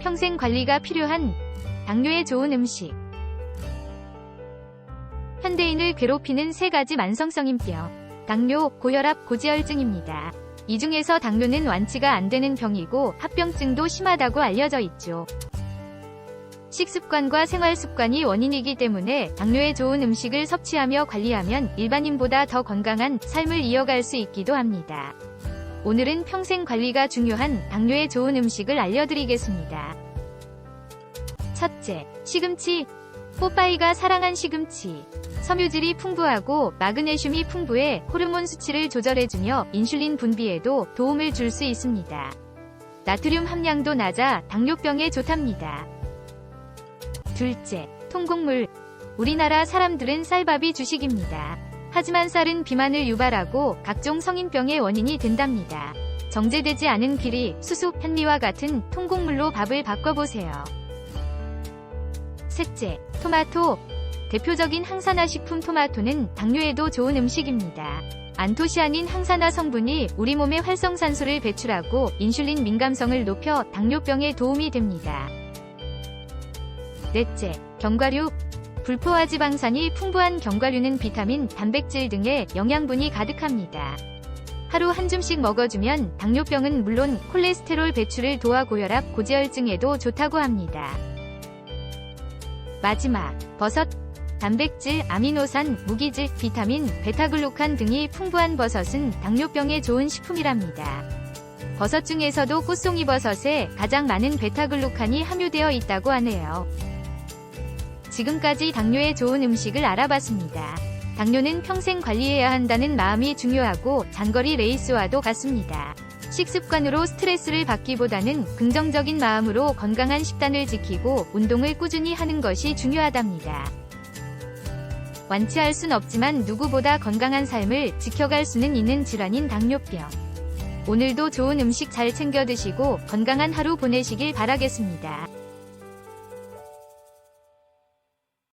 평생 관리가 필요한 당뇨에 좋은 음식. 현대인을 괴롭히는 세 가지 만성성 인병. 당뇨, 고혈압, 고지혈증입니다. 이 중에서 당뇨는 완치가 안 되는 병이고 합병증도 심하다고 알려져 있죠. 식습관과 생활습관이 원인이기 때문에 당뇨에 좋은 음식을 섭취하며 관리하면 일반인보다 더 건강한 삶을 이어갈 수 있기도 합니다. 오늘은 평생 관리가 중요한 당뇨에 좋은 음식을 알려드리겠습니다. 첫째, 시금치. 뽀빠이가 사랑한 시금치. 섬유질이 풍부하고 마그네슘이 풍부해 호르몬 수치를 조절해주며 인슐린 분비에도 도움을 줄 수 있습니다. 나트륨 함량도 낮아 당뇨병에 좋답니다. 둘째, 통곡물. 우리나라 사람들은 쌀밥이 주식입니다. 하지만 쌀은 비만을 유발하고 각종 성인병의 원인이 된답니다. 정제되지 않은 기리, 수수, 현미와 같은 통곡물로 밥을 바꿔보세요. 셋째, 토마토. 대표적인 항산화 식품 토마토는 당뇨에도 좋은 음식입니다. 안토시아닌 항산화 성분이 우리 몸의 활성산소를 배출하고 인슐린 민감성을 높여 당뇨병에 도움이 됩니다. 넷째, 견과류. 불포화 지방산이 풍부한 견과류는 비타민, 단백질 등의 영양분이 가득합니다. 하루 한 줌씩 먹어주면 당뇨병은 물론 콜레스테롤 배출을 도와 고혈압, 고지혈증에도 좋다고 합니다. 마지막, 버섯. 단백질, 아미노산, 무기질, 비타민, 베타글루칸 등이 풍부한 버섯은 당뇨병에 좋은 식품이랍니다. 버섯 중에서도 꽃송이 버섯에 가장 많은 베타글루칸이 함유되어 있다고 하네요. 지금까지 당뇨에 좋은 음식을 알아봤습니다. 당뇨는 평생 관리해야 한다는 마음이 중요하고 장거리 레이스와도 같습니다. 식습관으로 스트레스를 받기보다는 긍정적인 마음으로 건강한 식단을 지키고 운동을 꾸준히 하는 것이 중요하답니다. 완치할 순 없지만 누구보다 건강한 삶을 지켜갈 수는 있는 질환인 당뇨병. 오늘도 좋은 음식 잘 챙겨 드시고 건강한 하루 보내시길 바라겠습니다.